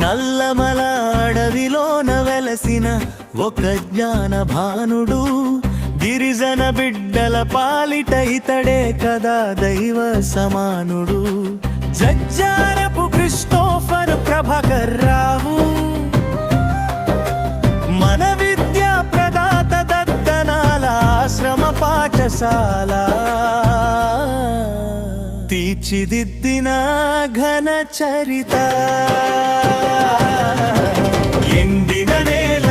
నల్లమల అడవిలోన వెలసిన ఒక జ్ఞాన భానుడు గిరిజన బిడ్డల పాలిట ఇతడే కదా దైవ సమానుడు. జజ్జారపు క్రిస్టోఫర్ ప్రభాకర్ రావు మన విద్యా ప్రదాత దత్తనాల ఆశ్రమ పాఠశాల తీర్చిదిద్దిన ఘన చరిత. ఎండిన నేల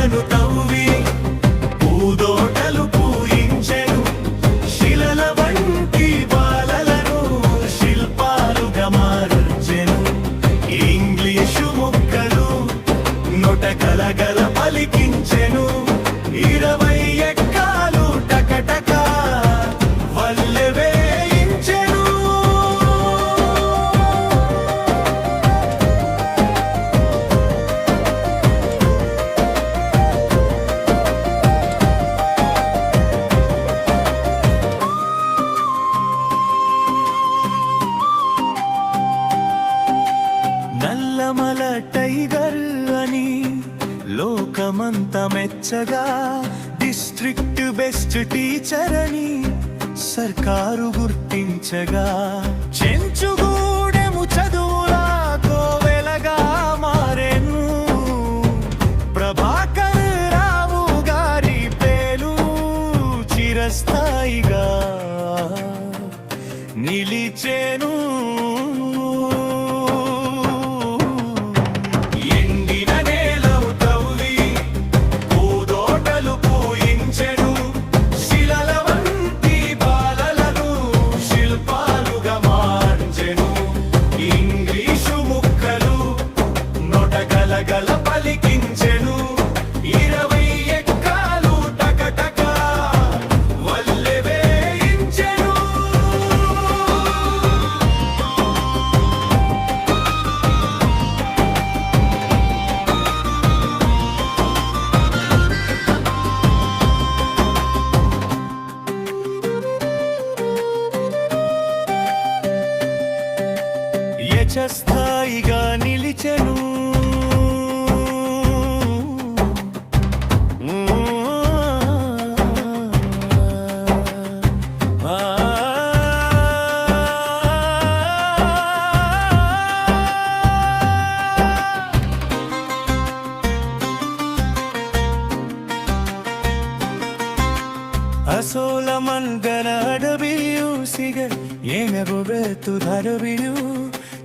నల్లమల టైగర్ అని లోకమంత మెచ్చగా డిస్ట్రిక్ట్ బెస్ట్ టీచర్ అని సర్కారు గుర్తించగా. చెంచుగూడెము చదువులా కోవెలగా మారెను. ప్రభాకర్ రావు గారి పేరు చిరస్థాయిగా నిలిచేను యశస్థాయిగా నిలిచెను ಅಸೋಲ ಮನ್ಗನ ಅಡವಿಯು ಸಿಗ ಏನಗು ಬೆತ್ತು ಧರವಿಯು